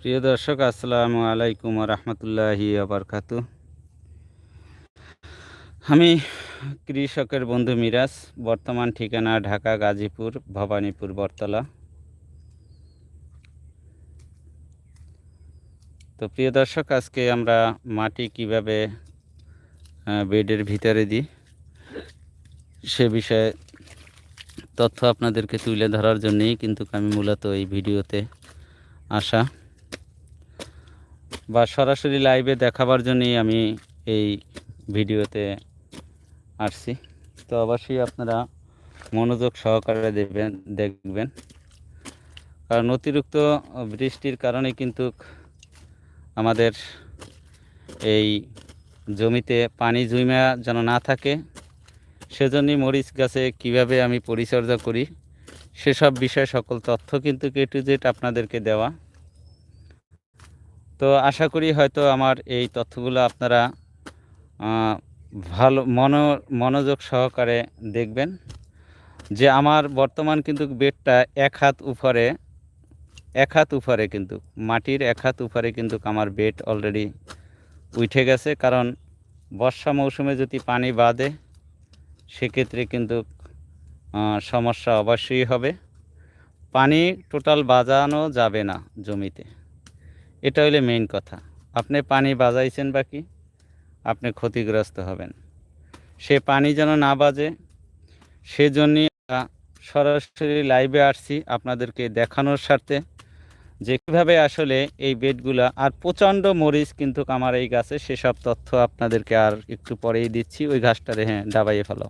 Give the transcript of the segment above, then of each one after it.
প্রিয় দর্শক, আসসালামু আলাইকুম রহমতুল্লাহি আবরকাতু আমি কৃষকের বন্ধু মিরাজ, বর্তমান ঠিকানা ঢাকা, গাজীপুর, ভবানীপুর বরতলা তো প্রিয় দর্শক, আজকে আমরা মাটি কীভাবে বেডের ভিতরে দিই, সে বিষয়ে তথ্য আপনাদেরকে তুলে ধরার জন্যই কিন্তু আমি মূলত এই ভিডিওতে আসা। বা সরাসরি লাইভে দেখাবার জন্যই আমি এই ভিডিওতে আসছি। তো অবশ্যই আপনারা মনোযোগ সহকারে দেখবেন দেখবেন। কারণ অতিরিক্ত বৃষ্টির কারণে কিন্তু আমাদের এই জমিতে পানি জমা যেন না থাকে সেজন্যই মরিচ গাছে কীভাবে আমি পরিচর্যা করি, সেসব বিষয়ে সকল তথ্য কিন্তু কে টু জেড আপনাদেরকে দেওয়া। তো আশা করি হয়তো আমার এই তথ্যগুলো আপনারা ভালো মনো, মনোযোগ সহকারে দেখবেন। যে আমার বর্তমান কিন্তু বেডটা এক হাত উপরে, এক হাত উপরে কিন্তু, মাটির এক হাত উপরে কিন্তু আমার বেড অলরেডি উঠে গেছে। কারণ বর্ষা মৌসুমে যদি পানি বাঁধে সেক্ষেত্রে কিন্তু সমস্যা অবশ্যই হবে। পানি টোটাল বাজানো যাবে না জমিতে। এটা হইলে মেইন কথা। আপনি পানি বাজাইছেন বাকি আপনি ক্ষতিগ্রস্ত হবেন। সে পানি যেন না বাজে, সেজন্যই সরাসরি লাইভে আসছি আপনাদেরকে দেখানোর স্বার্থে। যে কীভাবে আসলে এই বেডগুলা আর প্রচণ্ড মরিচ কিন্তু আমার এই গাছে সেসব তথ্য আপনাদেরকে আর একটু পরেই দিচ্ছি, ওই ঘাসটারে হ্যাঁ ডাবাইয়ে ফেলো।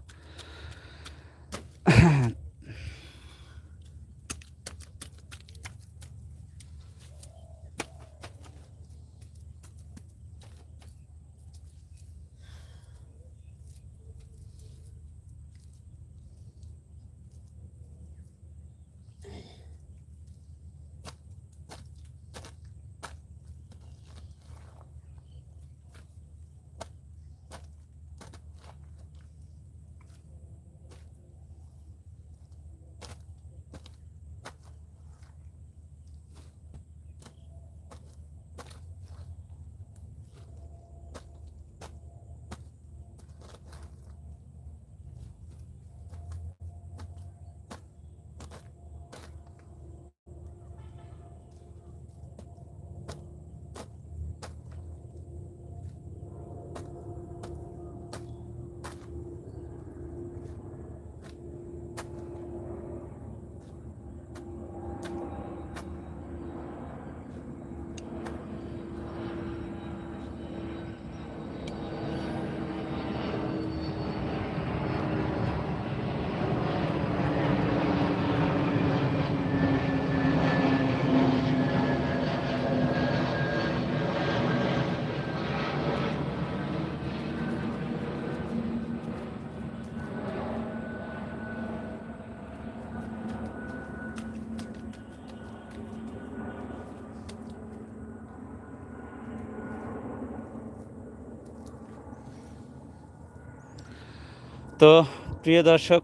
তো প্রিয় দর্শক,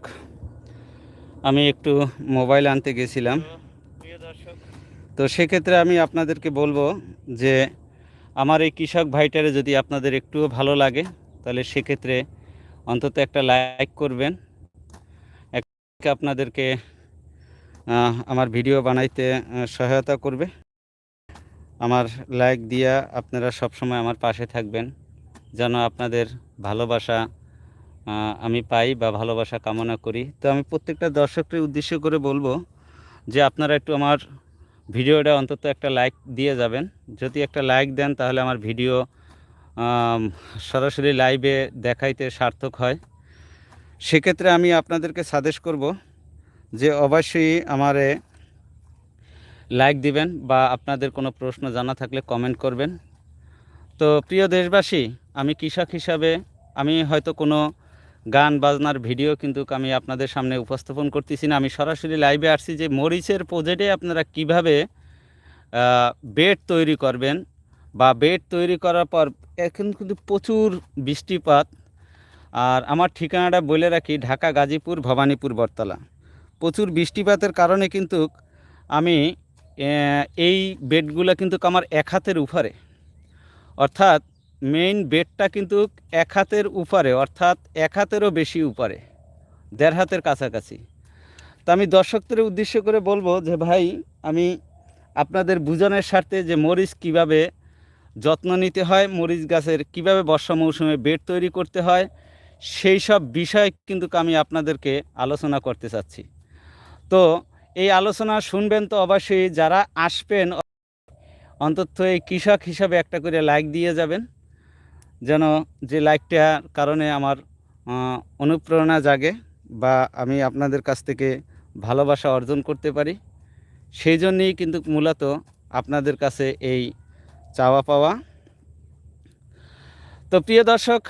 আমি একটু মোবাইল আনতে গেছিলাম। তো সেক্ষেত্রে আমি আপনাদেরকে বলব যে, আমার এই কৃষক ভাইটারে যদি আপনাদের একটুও ভালো লাগে, তাহলে সেক্ষেত্রে অন্তত একটা লাইক করবেন। এক আপনাদেরকে আমার ভিডিও বানাইতে সহায়তা করবে। আমার লাইক দিয়া আপনারা সবসময় আমার পাশে থাকবেন, যেন আপনাদের ভালোবাসা আমি পাই বা ভালোবাসা কামনা করি। তো আমি প্রত্যেকটা দর্শককে উদ্দেশ্য করে বলব যে আপনারা একটু আমার ভিডিওটা অন্তত একটা লাইক দিয়ে যাবেন। যদি একটা লাইক দেন তাহলে আমার ভিডিও সরাসরি লাইভে দেখাইতে সার্থক হয়। সেক্ষেত্রে আমি আপনাদেরকে সাজেস্ট করব যে অবশ্যই আমারে লাইক দিবেন বা আপনাদের কোনো প্রশ্ন জানা থাকলে কমেন্ট করবেন। তো প্রিয় দেশবাসী, আমি কৃষক হিসাবে আমি হয়তো কোনো গান, বাজনার ভিডিও কিন্তু আমি আপনাদের সামনে উপস্থাপন করতেছি না। আমি সরাসরি লাইভে আসছি যে মরিচের প্রজেক্টে আপনারা কীভাবে বেড তৈরি করবেন বা বেড তৈরি করার পর এখন কিন্তু প্রচুর বৃষ্টিপাত। আর আমার ঠিকানাটা বলে রাখি, ঢাকা, গাজীপুর, ভবানীপুর, বটতলা। প্রচুর বৃষ্টিপাতের কারণে কিন্তু আমি এই বেডগুলো কিন্তু আমার এক হাতের উপরে। অর্থাৎ মেইন বেডটা কিন্তু এক হাতের উপরে, অর্থাৎ এক হাতেরও বেশি উপরে, দেড় হাতের কাছাকাছি। তা আমি দর্শকদের উদ্দেশ্য করে বলব যে, ভাই, আমি আপনাদের বুঝানোর স্বার্থে যে মরিচ কীভাবে যত্ন নিতে হয়, মরিচ গাছের কীভাবে বর্ষা মৌসুমে বেড তৈরি করতে হয়, সেই সব বিষয় কিন্তু আমি আপনাদেরকে আলোচনা করতে চাচ্ছি। তো এই আলোচনা শুনবেন তো অবশ্যই, যারা আসবেন, অন্তত এই কৃষক হিসাবে একটা করে লাইক দিয়ে যাবেন। যেন যে লাইকটার কারণে আমার অনুপ্রেরণা জাগে বা আমি আপনাদের কাছ থেকে ভালোবাসা অর্জন করতে পারি, সেই জন্যেই কিন্তু মূলত আপনাদের কাছে এই চাওয়া পাওয়া। তো প্রিয় দর্শক,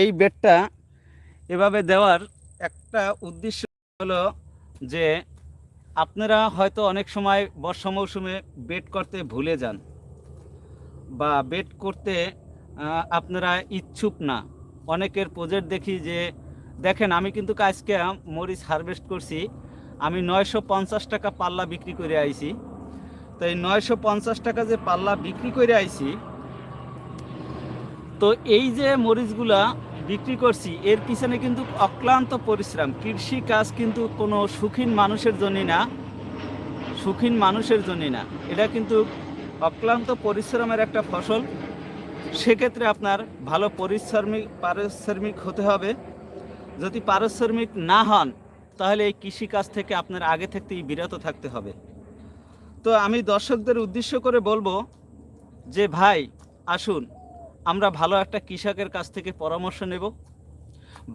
এই বেডটা এভাবে দেওয়ার একটা উদ্দেশ্য হলো যে আপনারা হয়তো অনেক সময় বর্ষা মৌসুমে বেড করতে ভুলে যান বা বেড করতে আপনারা ইচ্ছুক না। অনেকের প্রজেক্ট দেখি যে, দেখেন, আমি কিন্তু আজকে মরিচ হারভেস্ট করছি। আমি নয়শো পঞ্চাশ টাকা পাল্লা বিক্রি করে আইছি। তো এই নয়শো পঞ্চাশ টাকা যে পাল্লা বিক্রি করে আইছি, তো এই যে মরিচগুলা বিক্রি করছি, এর পিছনে কিন্তু অক্লান্ত পরিশ্রম। কৃষি কাজ কিন্তু কোনো সুখীন মানুষের জন্য না, সুখীন মানুষের জন্য না। এটা কিন্তু অক্লান্ত পরিশ্রমের একটা ফসল। সেক্ষেত্রে আপনার ভালো পরিশ্রমিক, পারিশ্রমিক হতে হবে। যদি পারিশ্রমিক না হন, তাহলে এই কৃষিকাজ থেকে আপনার আগে থেকেই বিরত থাকতে হবে। তো আমি দর্শকদের উদ্দেশ্য করে বলব যে, ভাই, আসুন, আমরা ভালো একটা কৃষকের কাছ থেকে পরামর্শ নেব।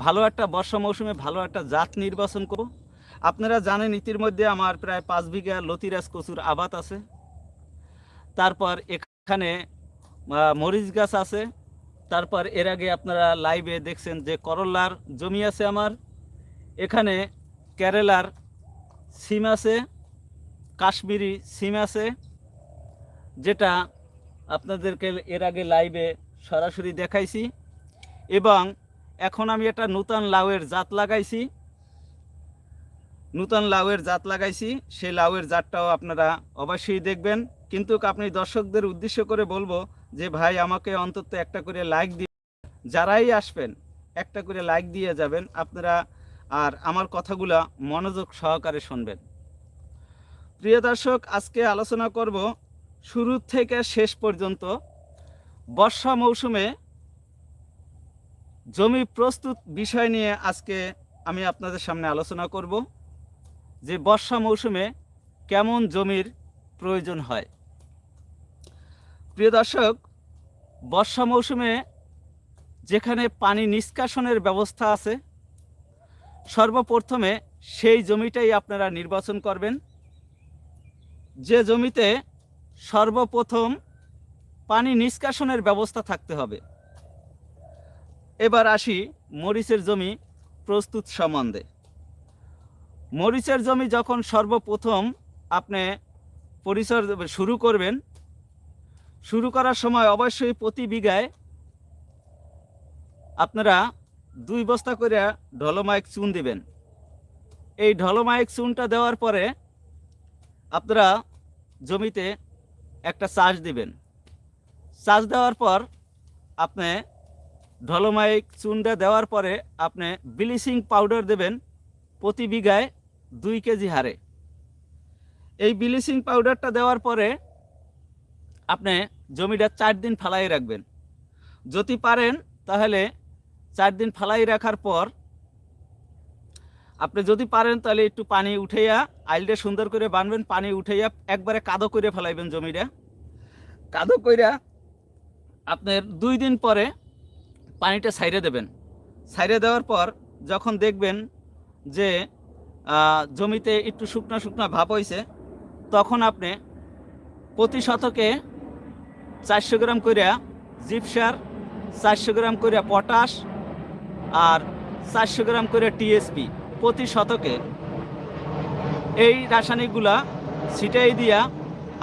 ভালো একটা বর্ষা মৌসুমে ভালো একটা জাত নির্বাচন করব। আপনারা জানেন ইতিমধ্যে আমার প্রায় পাঁচ বিঘা লতিরাজ কচুর আবাদ আছে। তারপর এখানে মরিচ গাছ আছে। তারপর এর আগে আপনারা লাইভে দেখছেন যে করল্লার জমি আছে আমার। এখানে কেরালার সিম আছে, কাশ্মীরি সিম আছে, যেটা আপনাদেরকে এর আগে লাইভে সরাসরি দেখাইছি। এবং এখন আমি একটা নূতন লাউয়ের জাত লাগাইছি। নূতন লাউয়ের জাত লাগাইছি। সেই লাউয়ের জাতটাও আপনারা অবশ্যই দেখবেন। কিন্তু আপনি দর্শকদের উদ্দেশ্য করে বলব যে ভাই আমাকে অন্তত একটা করে লাইক দিয়ে যারাই আসবেন, একটা করে লাইক দিয়ে যাবেন। আপনারা আর আমার কথাগুলা মনোযোগ সহকারে শুনবেন। প্রিয় দর্শক, আজকে আলোচনা করব শুরু থেকে শেষ পর্যন্ত বর্ষা মৌসুমে জমি প্রস্তুত বিষয় নিয়ে আজকে আমি আপনাদের সামনে আলোচনা করব। যে বর্ষা মৌসুমে কেমন জমির প্রয়োজন হয়। প্রিয় দর্শক, বর্ষা মৌসুমে যেখানে পানি নিষ্কাশনের ব্যবস্থা আছে, সর্বপ্রথমে সেই জমিটাই আপনারা নির্বাচন করবেন। যে জমিতে সর্বপ্রথম পানি নিষ্কাশনের ব্যবস্থা থাকতে হবে। এবার আসি মরিচের জমি প্রস্তুত সম্বন্ধে। মরিচের জমি যখন সর্বপ্রথম আপনি পরিচর্যা শুরু করবেন শুরু করার সময় অবশ্যই প্রতি বিঘায় আপনারা দুই বস্তা করে ঢলমাইক চুন দিবেন। এই ঢলমাইক চুনটা দেওয়ার পরে আপনারা জমিতে একটা চাষ দিবেন। চাষ দেওয়ার পর আপনি ঢলমাইক চুনটা দেওয়ার পরে আপনি ব্লিচিং পাউডার দেবেন প্রতি বিঘায় দুই কেজি হারে। এই ব্লিচিং পাউডারটা দেওয়ার পরে আপনি জমিটা চার দিন ফালাই রাখবেন। যদি পারেন, তাহলে চার দিন ফালাই রাখার পর আপনি যদি পারেন, তাহলে একটু পানি উঠাইয়া, আইলটা সুন্দর করে বানবেন, পানি উঠাইয়া একবারে কাদো করে ফেলাইবেন জমিটা। কাদো কইরা আপনার দুই দিন পরে পানিটা সাইরে দেবেন। সাইরে দেওয়ার পর যখন দেখবেন যে জমিতে একটু শুকনা শুকনা ভাব হয়েছে তখন আপনি প্রতি শতকে চারশো গ্রাম করিয়া জিপসার চারশো গ্রাম করিয়া পটাশ আর চারশো গ্রাম করে টিএসপি প্রতি শতকে। এই রাসায়নিকগুলা ছিটাই দিয়া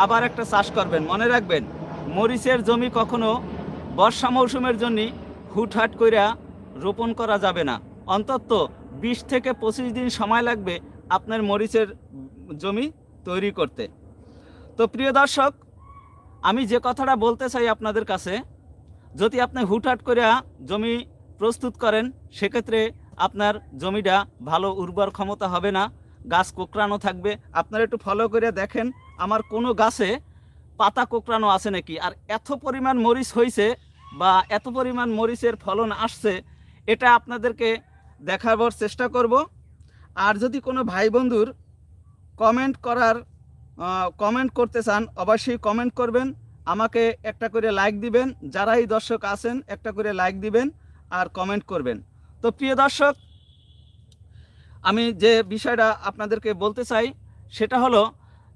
আবার একটা চাষ করবেন। মনে রাখবেন, মরিচের জমি কখনো বর্ষা মৌসুমের জন্য হুটহাট কইরা রোপণ করা যাবে না। অন্তত বিশ থেকে পঁচিশ দিন সময় লাগবে আপনার মরিচের জমি তৈরি করতে। তো প্রিয় দর্শক আমি যে কথাটা বলতে চাই আপনাদের কাছে, যদি আপনি হুটহাট করে জমি প্রস্তুত করেন, সেক্ষেত্রে আপনার জমিটা ভালো উর্বর ক্ষমতা হবে না, গাছ কোকড়ানো থাকবে। আপনারা একটু ফলো করে দেখেন, আমার কোনো গাছে পাতা কোকড়ানো আছে নাকি? আর এত পরিমাণ মরিচ হয়েছে বা এত পরিমাণ মরিচের ফলন আসছে, এটা আপনাদেরকে দেখাবার চেষ্টা করব। আর যদি কোনো ভাই বন্ধুর কমেন্ট করার কমেন্ট করতে চান, অবশ্যই কমেন্ট করবেন। আমাকে একটা করে লাইক দিবেন। যারাই দর্শক আছেন, একটা করে লাইক দিবেন আর কমেন্ট করবেন। তো প্রিয় দর্শক, আমি যে বিষয়টা আপনাদেরকে বলতে চাই, সেটা হলো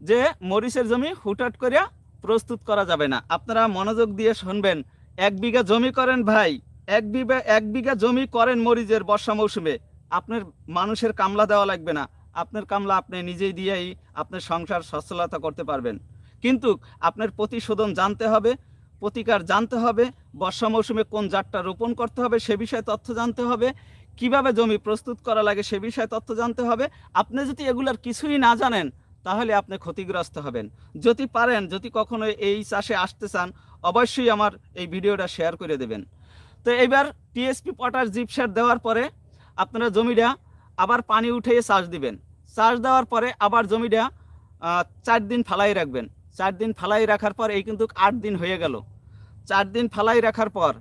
যে মরিচের জমি হুটহাট করে প্রস্তুত করা যাবে না। আপনারা মনোযোগ দিয়ে শুনবেন। এক বিঘা জমি করেন ভাই, এক বিঘা এক বিঘা জমি করেন মরিচের বর্ষা মৌসুমে। আপনার মানুষের কামলা দেওয়া লাগবে না। আপনার কামলা আপনি নিজেই দিয়েই আপনার সংসার সচ্ছলতা করতে পারবেন। কিন্তু আপনার প্রতিশোধন জানতে হবে, প্রতিকার জানতে হবে, বর্ষা মৌসুমে কোন জাতটা রোপণ করতে হবে সে বিষয়ে তথ্য জানতে হবে, কীভাবে জমি প্রস্তুত করা লাগে সে বিষয়ে তথ্য জানতে হবে। আপনি যদি এগুলার কিছুই না জানেন, তাহলে আপনি ক্ষতিগ্রস্ত হবেন। যদি পারেন, যদি কখনো এই চাষে আসতে চান, অবশ্যই আমার এই ভিডিওটা শেয়ার করে দেবেন। তো এবার টিএসপি পটাশ জিপসার দেওয়ার পরে আপনারা জমিটা আবার পানি উঠিয়ে চাষ দিবেন। চাষ দেওয়ার পরে আবার জমিটা চার দিন ফালাই রাখবেন। চার দিন ফালাই রাখার পর এই কিন্তু আট দিন হয়ে গেল। চার দিন ফালাই রাখার পর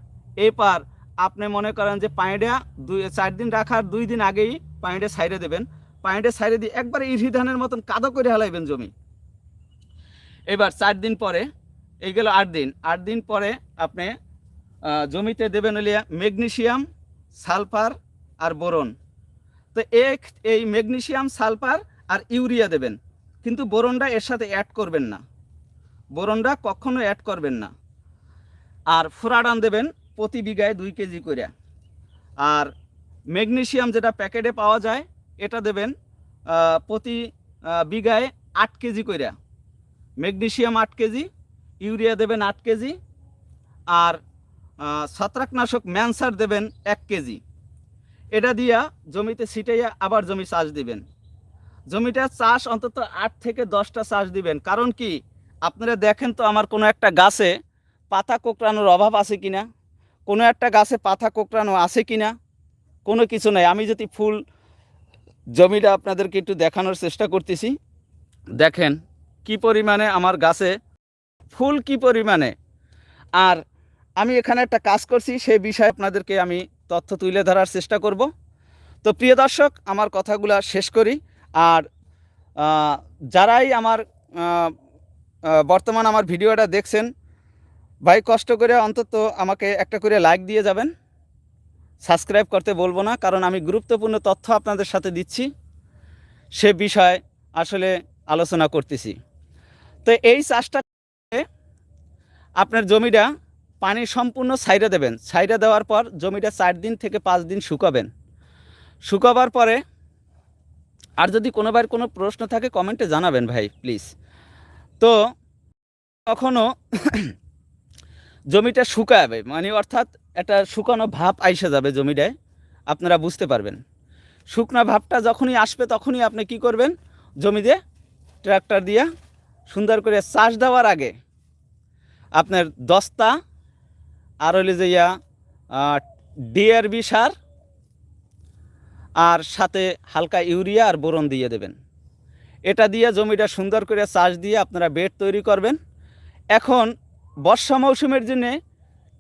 এবার আপনি মনে করেন যে পানিটা দুই, চার দিন রাখার দুই দিন আগেই পানিটা সাইডে দেবেন। পানিটা সাইডে দিয়ে একবার ইরি ধানের মতন কাদো করে হালাইবেন জমি। এবার চার দিন পরে, এই গেল আট দিন। আট দিন পরে আপনি জমিতে দেবেন হলিয়া ম্যাগনেশিয়াম সালফার আর বোরন। তো এক এই ম্যাগনেশিয়াম সালফার আর ইউরিয়া দেবেন। কিন্তু বোরনটা এর সাথে অ্যাড করবেন না। বোরনটা কখনো অ্যাড করবেন না। আর ফোরাডান দেবেন প্রতি বিঘায় দুই কেজি করে। আর ম্যাগনেশিয়াম যেটা প্যাকেটে পাওয়া যায়, এটা দেবেন প্রতি বিঘায় আট কেজি করে। ম্যাগনেশিয়াম আট কেজি, ইউরিয়া দেবেন আট কেজি, আর ছত্রাকনাশক ম্যানসার দেবেন এক কেজি। এটা দিয়া জমিতে ছিটাইয়া আবার জমি চাষ দিবেন। জমিটা চাষ অন্তত আট থেকে দশটা চাষ দিবেন। কারণ কি? আপনারা দেখেন তো আমার কোনো একটা গাছে পাতা কোকড়ানোর অভাব আছে কিনা? কোনো একটা গাছে পাতা কোকড়ানো আছে কি না কোনো কিছু নাই। আমি যদি ফুল জমিটা আপনাদেরকে একটু দেখানোর চেষ্টা করতেছি। দেখেন কি পরিমাণে আমার গাছে ফুল কি পরিমাণে। আর আমি এখানে একটা কাজ করছি সেই বিষয়ে আপনাদেরকে আমি তথ্য তুলে ধরার চেষ্টা করব। তো প্রিয় দর্শক, আমার কথাগুলো শেষ করি। আর যারাই আমার বর্তমান আমার ভিডিওটা দেখছেন, ভাই কষ্ট করে অন্তত আমাকে একটা করে লাইক দিয়ে যাবেন। সাবস্ক্রাইব করতে বলব না, কারণ আমি গুরুত্বপূর্ণ তথ্য আপনাদের সাথে দিচ্ছি। সে বিষয় আসলে আলোচনা করতেছি। তো এই চাষটা, আপনার জমিটা পানি সম্পূর্ণ সাইডে দেবেন। সাইডে দেওয়ার পর জমিটা চার দিন থেকে পাঁচ দিন শুকাবেন। শুকাবার পরে আর যদি কোনোবার কোনো প্রশ্ন থাকে কমেন্টে জানাবেন ভাই, প্লিজ। তো কখনো জমিটা শুকাবে মানে অর্থাৎ একটা শুকানো ভাব আইসে যাবে জমিটায়, আপনারা বুঝতে পারবেন। শুকনো ভাবটা যখনই আসবে তখনই আপনি কি করবেন? জমিতে ট্রাক্টর দিয়ে সুন্দর করে চাষ দেওয়ার আগে আপনার দস্তা আর হইলে যে ইয়া ডিআরবি সার আর সাথে হালকা ইউরিয়া আর বোরন দিয়ে দেবেন। এটা দিয়ে জমিটা সুন্দর করে চাষ দিয়ে আপনারা বেড তৈরি করবেন। এখন বর্ষা মৌসুমের জন্যে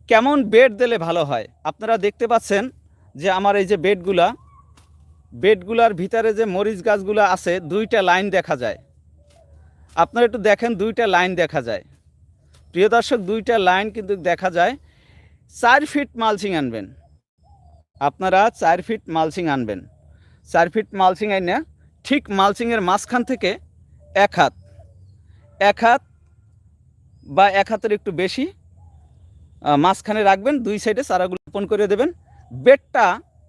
কেমন বেড দিলে ভালো হয়? আপনারা দেখতে পাচ্ছেন যে আমার এই যে বেডগুলা, বেডগুলার ভিতরে যে মরিচ গাছগুলো আছে, দুইটা লাইন দেখা যায়। আপনারা একটু দেখেন, দুইটা লাইন দেখা যায়। প্রিয় দর্শক, দুইটা লাইন কিন্তু দেখা যায়। চার ফিট মালসিং আনবেন। আপনারা চার ফিট মালসিং আনবেন। চার ফিট মালসিং আইনে ঠিক মালচিংয়ের মাঝখান থেকে এক হাত। এক হাত বা এক হাতের একটু বেশি মাঝখানে রাখবেন, দুই সাইডে চারাগুলো রোপণ করে দেবেন। বেডটা,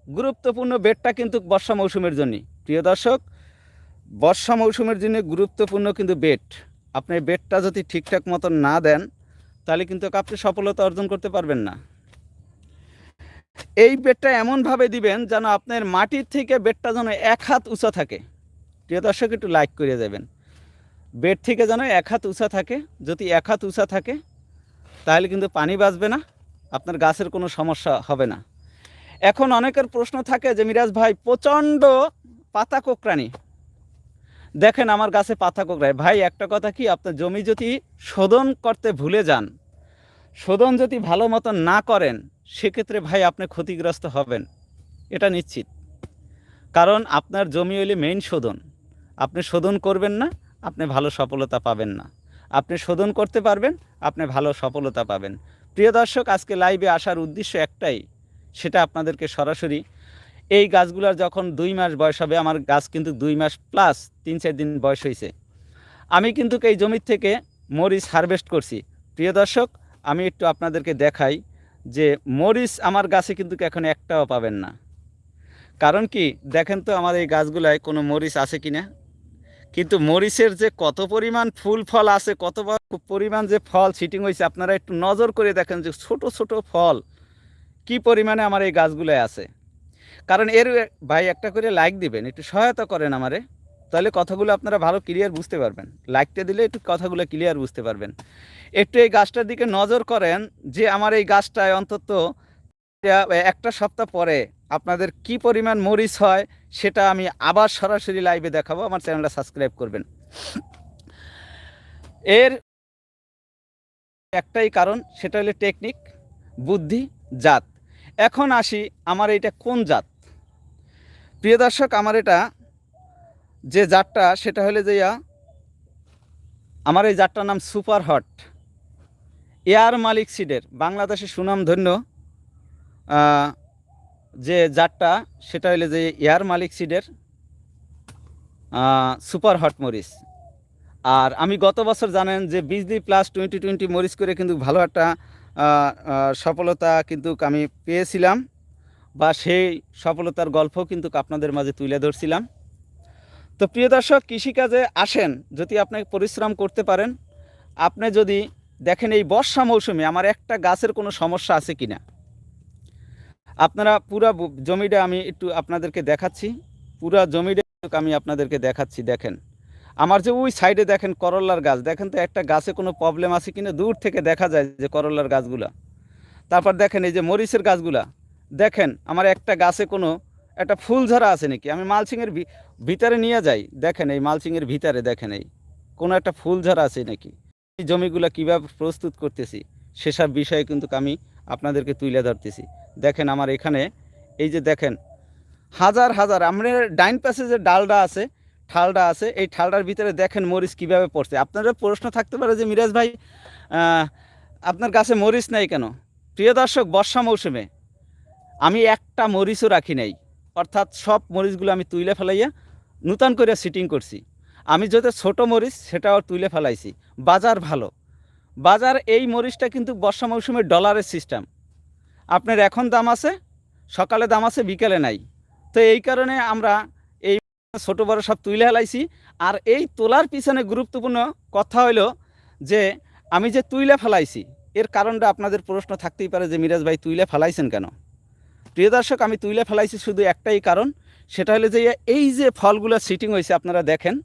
গুরুত্বপূর্ণ বেডটা কিন্তু বর্ষা মৌসুমের জন্য। প্রিয় দর্শক, বর্ষা মৌসুমের জন্য গুরুত্বপূর্ণ কিন্তু বেড। আপনি বেডটা যদি ঠিকঠাক মতন না দেন তাহলে কিন্তু আপনি সফলতা অর্জন করতে পারবেন না। এই বেডটা এমনভাবে দিবেন যেন আপনার মাটির থেকে বেডটা যেন এক হাত উঁচা থাকে। প্রিয় দর্শক, একটু লাইক করে দেবেন। বেড থেকে যেন এক হাত উঁচা থাকে। যদি এক হাত উঁচা থাকে, তাহলে কিন্তু পানি বাঁচবে না, আপনার গাছের কোনো সমস্যা হবে না। এখন অনেকের প্রশ্ন থাকে যে, মিরাজ ভাই, প্রচণ্ড পাতা কোকরানি দেখেন আমার গাছে পাতা কোকড়ায় ভাই, একটা কথা কি, আপনার জমি যদি শোধন করতে ভুলে যান, শোধন যদি ভালো মতন না করেন, সেক্ষেত্রে ভাই আপনি ক্ষতিগ্রস্ত হবেন। এটা নিশ্চিত। কারণ আপনার জমি হইলে মেইন শোধন। আপনি শোধন করবেন না, আপনি ভালো সফলতা পাবেন না। আপনি শোধন করতে পারবেন, আপনি ভালো সফলতা পাবেন। প্রিয় দর্শক, আজকে লাইভে আসার উদ্দেশ্য একটাই, সেটা আপনাদেরকে সরাসরি এই গাছগুলোর যখন দুই মাস বয়স হবে, আমার গাছ কিন্তু দুই মাস প্লাস তিন, চার দিন বয়স হয়েছে আমি কিন্তু এই জমির থেকে মরিচ হারভেস্ট করছি। প্রিয় দর্শক, আমি একটু আপনাদেরকে দেখাই যে মরিচ আমার গাছে কিন্তু এখন একটাও পাবেন না। কারণ কি, দেখেন তো আমার এই গাছগুলায় কোনো মরিচ আছে কি না কিন্তু মরিচের যে কত পরিমাণ ফুল ফল আছে, কত পরিমাণ যে ফল সিটিং হয়েছে আপনারা একটু নজর করে দেখেন যে ছোট ছোট ফল কি পরিমাণে আমার এই গাছগুলোয় আছে। কারণ এর ভাই একটা করে লাইক দিবেন, একটু সহায়তা করেন আমারে, তাহলে কথাগুলো আপনারা ভালো ক্লিয়ার বুঝতে পারবেন। লাইকটা দিলে একটু কথাগুলো ক্লিয়ার বুঝতে পারবেন। একটু এই গাছটার দিকে নজর করেন, যে আমার এই গাছটায় অন্তত একটা সপ্তাহ পরে আপনাদের কি পরিমাণ মরিচ হয়, সেটা আমি আবার সরাসরি লাইভে দেখাবো, আমার চ্যানেলটা সাবস্ক্রাইব করবেন। এর একটাই কারণ, সেটা হলো টেকনিক বুদ্ধি, জাত। এখন আসি আমার এটা কোন জাত? প্রিয় দর্শক, আমার এটা যে জাতটা, সেটা হলো যে আমার এই জাতটার নাম সুপার হট। এয়ার মালিক সিডের, বাংলাদেশে সুনামধন্য যে জাতটা, সেটা হলো যে এয়ার মালিক সিডের সুপার হট মরিচ। আর আমি গত বছর জানেন যে বিজলি প্লাস টোয়েন্টি টোয়েন্টি মরিচ করে কিন্তু ভালো একটা সফলতা কিন্তু আমি পেয়েছিলাম। বা সেই সফলতার গল্প কিন্তু আপনাদের মাঝে তুলে ধরছিলাম। তো প্রিয় দর্শক, কৃষিকাজে আসেন, যদি আপনি পরিশ্রম করতে পারেন, আপনি যদি দেখেন এই বর্ষা মৌসুমে আমার একটা গাছের কোনো সমস্যা আছে কি না আপনারা পুরা জমিটা আমি একটু আপনাদেরকে দেখাচ্ছি। পুরা জমিটা আমি আপনাদেরকে দেখাচ্ছি, দেখেন। আমার যে ওই সাইডে দেখেন করল্লার গাছ, দেখেন তো একটা গাছে কোনো প্রবলেম আছে কিনা? দূর থেকে দেখা যায় যে করল্লার গাছগুলা। তারপর দেখেন এই যে মরিচের গাছগুলা দেখেন, আমার একটা গাছে কোনো, একটা ফুল ঝরা আছে নাকি? আমি মালচিংয়ের ভি- ভিতরে নিয়ে যাই। দেখেন, এই মালচিংয়ের ভিতরে, দেখেন এই, কোনো একটা ফুল ঝরা আছে নাকি? এই জমিগুলো কীভাবে প্রস্তুত করতেছি, সেসব বিষয়ে কিন্তু আমি আপনাদেরকে তুলে ধরতেছি। দেখেন, আমার এখানে, এই যে দেখেন, হাজার হাজার আমরা ডাইন পাশে যে ডালটা আছে ঠালটা আছে, এই ঠালটার ভিতরে দেখেন মরিচ কীভাবে পড়ছে। আপনাদের প্রশ্ন থাকতে পারে যে, মিরাজ ভাই আপনার কাছে মরিচ নাই কেন? প্রিয় দর্শক, বর্ষা মৌসুমে আমি একটা মরিচও রাখি নাই। অর্থাৎ সব মরিচগুলো আমি তুইলে ফেলাইয়া নূতন করে সিটিং করছি। আমি যদি ছোট মরিচ, সেটাও তুলে ফেলাইছি। বাজার ভালো। বাজার এই মরিচটা কিন্তু বর্ষা মৌসুমে ডলারের সিস্টেম আপনার এখন দাম আছে, সকালে দাম আছে, বিকেলে নাই। তো এই কারণে আমরা এই ছোটো বড় সব তুলে ফেলাইছি। আর এই তোলার পিছনে গুরুত্বপূর্ণ কথা হলো যে, আমি যে তুইলে ফেলাইছি, এর কারণটা আপনাদের প্রশ্ন থাকতেই পারে যে, মিরাজ ভাই, তুইলে ফেলাইছেন কেন? প্রিয় দর্শক, আমি তুলে ফেলাইছি শুধু একটাই কারণ, সেটা হলো যে এই যে ফলগুলো সিটিং হয়েছে আপনারা দেখেন,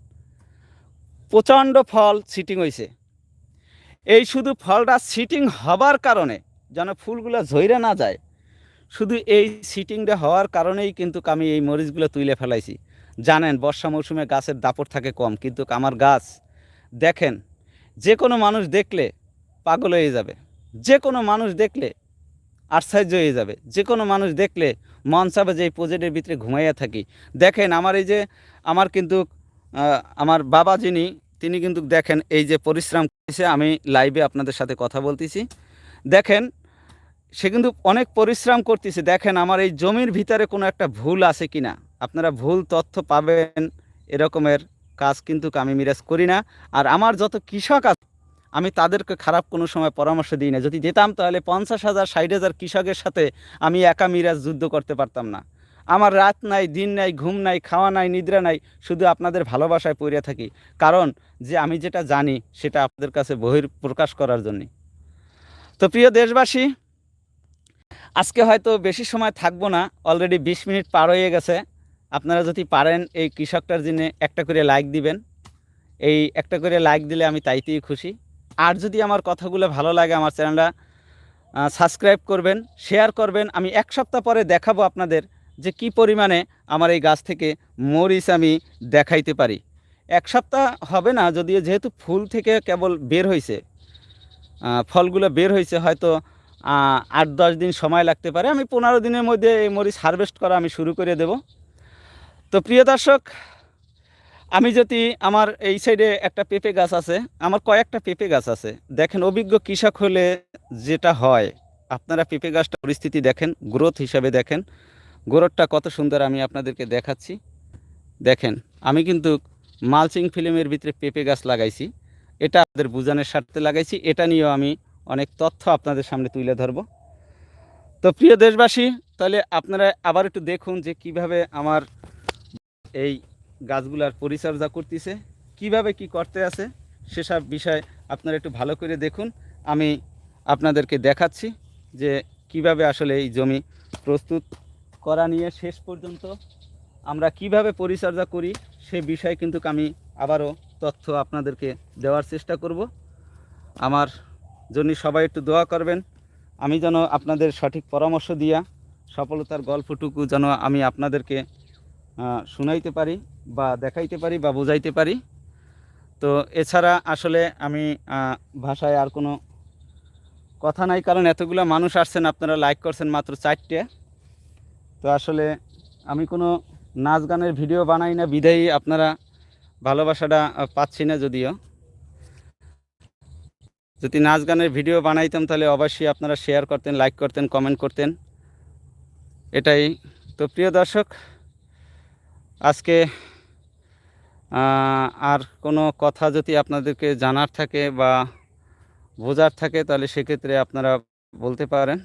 প্রচণ্ড ফল সিটিং হয়েছে এই শুধু ফলটা সিটিং হবার কারণে যেন ফুলগুলো ঝইরে না যায়, শুধু এই সিটিংটা হওয়ার কারণেই কিন্তু আমি এই মরিচগুলো তুলে ফেলাইছি। জানেন, বর্ষা মৌসুমে গাছের দাপট থাকে কম, কিন্তু আমার গাছ, দেখেন যে কোনো মানুষ দেখলে পাগল হয়ে যাবে। যে কোনো মানুষ দেখলে আশ্চর্য হয়ে যাবে। যে কোনো মানুষ দেখলে মন চাবে যে এই প্রজেক্টের ভিতরে ঘুমাইয়া থাকি। দেখেন আমার এই যে, আমার কিন্তু আমার বাবা যিনি, তিনি কিন্তু দেখেন এই যে পরিশ্রম করেছে, আমি লাইভে আপনাদের সাথে কথা বলতেছি। দেখেন, সে কিন্তু অনেক পরিশ্রম করতেছে। দেখেন আমার এই জমির ভিতরে কোনো একটা ভুল আছে কি না আপনারা ভুল তথ্য পাবেন, এরকমের কাজ কিন্তু আমি মিরাজ করি না। আর আমার যত কৃষক আছে আমি তাদেরকে খারাপ কোনো সময় পরামর্শ দিই না। যদি দিতাম তাহলে পঞ্চাশ হাজার, ষাট হাজার কৃষকের সাথে আমি একা মিরাজ যুদ্ধ করতে পারতাম না। আমার রাত নাই, দিন নাই, ঘুম নাই, খাওয়া নাই, নিদ্রা নাই, শুধু আপনাদের ভালোবাসায় পড়ে থাকি। কারণ যে আমি যেটা জানি সেটা আপনাদের কাছে বহির প্রকাশ করার জন্যে। তো প্রিয় দেশবাসী, আজকে হয়তো বেশি সময় থাকব না, অলরেডি বিশ মিনিট পার হয়ে গেছে। আপনারা যদি পারেন এই কৃষকটার জন্য একটা করে লাইক দিবেন। এই একটা করে লাইক দিলে আমি তাইতেই খুশি। আর যদি আমার কথাগুলো ভালো লাগে আমার চ্যানেলটা সাবস্ক্রাইব করবেন শেয়ার করবেন। আমি এক সপ্তাহ পরে দেখাবো আপনাদের যে কি পরিমাণে আমার এই গাছ থেকে মরিচ আমি দেখাইতে পারি। এক সপ্তাহ হবে না, যদিও যেহেতু ফুল থেকে কেবল বের হয়েছে ফলগুলো বের হয়েছে হয়তো আট দশ দিন সময় লাগতে পারে। আমি পনেরো দিনের মধ্যে এই মরিচ হারভেস্ট করা আমি শুরু করে দেব। তো প্রিয় দর্শক আমি যদি আমার এই সাইডে একটা পেঁপে গাছ আছে, আমার কয়েকটা পেঁপে গাছ আছে। দেখেন, অভিজ্ঞ কৃষক হলে যেটা হয়, আপনারা পেঁপে গাছটা পরিস্থিতি দেখেন গ্রোথ হিসাবে দেখেন। গ্রোথটা কত সুন্দর আমি আপনাদেরকে দেখাচ্ছি। দেখেন, আমি কিন্তু মালচিং ফিল্মের ভিতরে পেঁপে গাছ লাগাইছি। এটা আপনাদের বুঝানোর স্বার্থে লাগাইছি। এটা নিয়েও আমি অনেক তথ্য আপনাদের সামনে তুলে ধরব। তো প্রিয় দেশবাসী, তাহলে আপনারা আবার একটু দেখুন যে কীভাবে আমার এই গাছগুলার পরিচর্যা করতেছে। কীভাবে কি করতে আছে, সেসব বিষয় আপনারা একটু ভালো করে দেখুন। আমি আপনাদেরকে দেখাচ্ছি যে কীভাবে আসলে এই জমি প্রস্তুত করা নিয়ে শেষ পর্যন্ত আমরা কীভাবে পরিচর্যা করি, সে বিষয়ে কিন্তু আমি আবারও তথ্য আপনাদেরকে দেওয়ার চেষ্টা করব। আমার জন্য সবাই একটু দোয়া করবেন। আমি যেন আপনাদের সঠিক পরামর্শ দিয়া, সফলতার গল্পটুকু যেন আমি আপনাদেরকে শুনাইতে পারি বা দেখাইতে পারি বা বোঝাইতে পারি। তো এছাড়া আসলে আমি ভাষায় আর কোনো কথা নাই, কারণ এতগুলো মানুষ আসছেন, আপনারা লাইক করছেন মাত্র চারটে। তো আসলে আমি কোনো নাচ গানের ভিডিও বানাই না, বিধায়ী আপনারা ভালোবাসাটা পাচ্ছি না যদিও। যদি নাচ গানের ভিডিও বানাইতাম, তাহলে অবশ্যই আপনারা শেয়ার করতেন লাইক করতেন কমেন্ট করতেন। এটাই। তো প্রিয় দর্শক আজকে আর কোনো কথা যদি আপনাদেরকে জানার থাকে বা বোঝার থাকে, তাহলে সেক্ষেত্রে আপনারা বলতে পারেন।